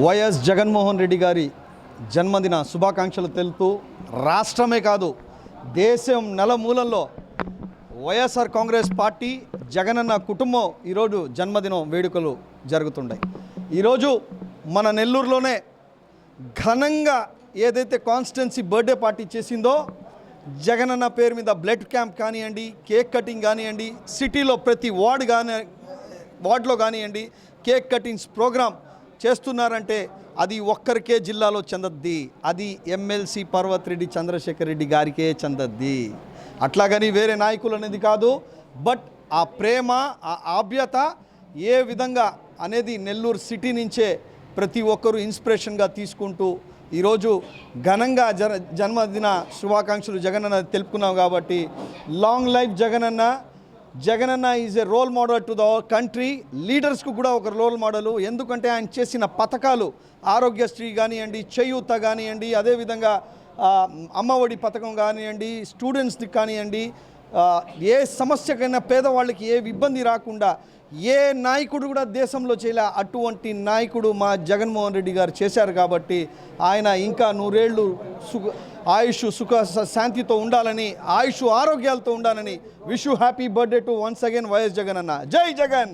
YS Jaganmohan Reddy గారి జన్మదిన శుభాకాంక్షలు తెలుపుతూ రాష్ట్రమే కాదు దేశం నలమూలల్లో వైఎస్ఆర్ కాంగ్రెస్ పార్టీ జగనన్న కుటుంబం ఈరోజు జన్మదినం వేడుకలు జరుగుతున్నాయి ఈరోజు మన నెల్లూరులోనే ఘనంగా ఏదైతే కాన్స్టిట్యున్సీ బర్త్డే పార్టీ చేసిందో జగనన్న పేరు మీద బ్లడ్ క్యాంప్ కానివ్వండి కేక్ కటింగ్ కానివ్వండి సిటీలో ప్రతి వార్డ్ కానీ వార్డులో కానివ్వండి కేక్ కటింగ్స్ ప్రోగ్రామ్ చేస్తున్నారంటే అది ఒక్కరికే జిల్లాలో చెందద్ది. అది ఎమ్మెల్సీ పర్వత్రెడ్డి చంద్రశేఖర్ రెడ్డి గారికే చెందద్ది. అట్లాగని వేరే నాయకులు అనేది కాదు. బట్ ఆ ప్రేమ ఆ ఆభ్యత ఏ విధంగా అనేది నెల్లూరు సిటీ నుంచే ప్రతి ఒక్కరూ ఇన్స్పిరేషన్గా తీసుకుంటూ ఈరోజు ఘనంగా జన జన్మదిన శుభాకాంక్షలు జగనన్న తెలుపుకున్నాం కాబట్టి లాంగ్ లైఫ్ జగనన్న Jagananna is a role model to the country లీడర్స్కు కూడా ఒక రోల్ మోడల్ ఎందుకంటే ఆయన చేసిన పథకాలు ఆరోగ్యశ్రీ కానివ్వండి చేయూత కానివ్వండి అదేవిధంగా అమ్మఒడి పథకం కానివ్వండి స్టూడెంట్స్కి కానివ్వండి ఏ సమస్యకైనా పేదవాళ్ళకి ఏ ఇబ్బంది రాకుండా ఏ నాయకుడు కూడా దేశంలో చేయలే అటువంటి నాయకుడు మా జగన్మోహన్ రెడ్డి గారు చేశారు కాబట్టి ఆయన ఇంకా నూరేళ్ళు సుఖ ఆయుష్ సుఖ శాంతితో ఉండాలని ఆయుష్ ఆరోగ్యాలతో ఉండాలని wish happy birthday to once again YS Jagan అన్న. జై జగన్!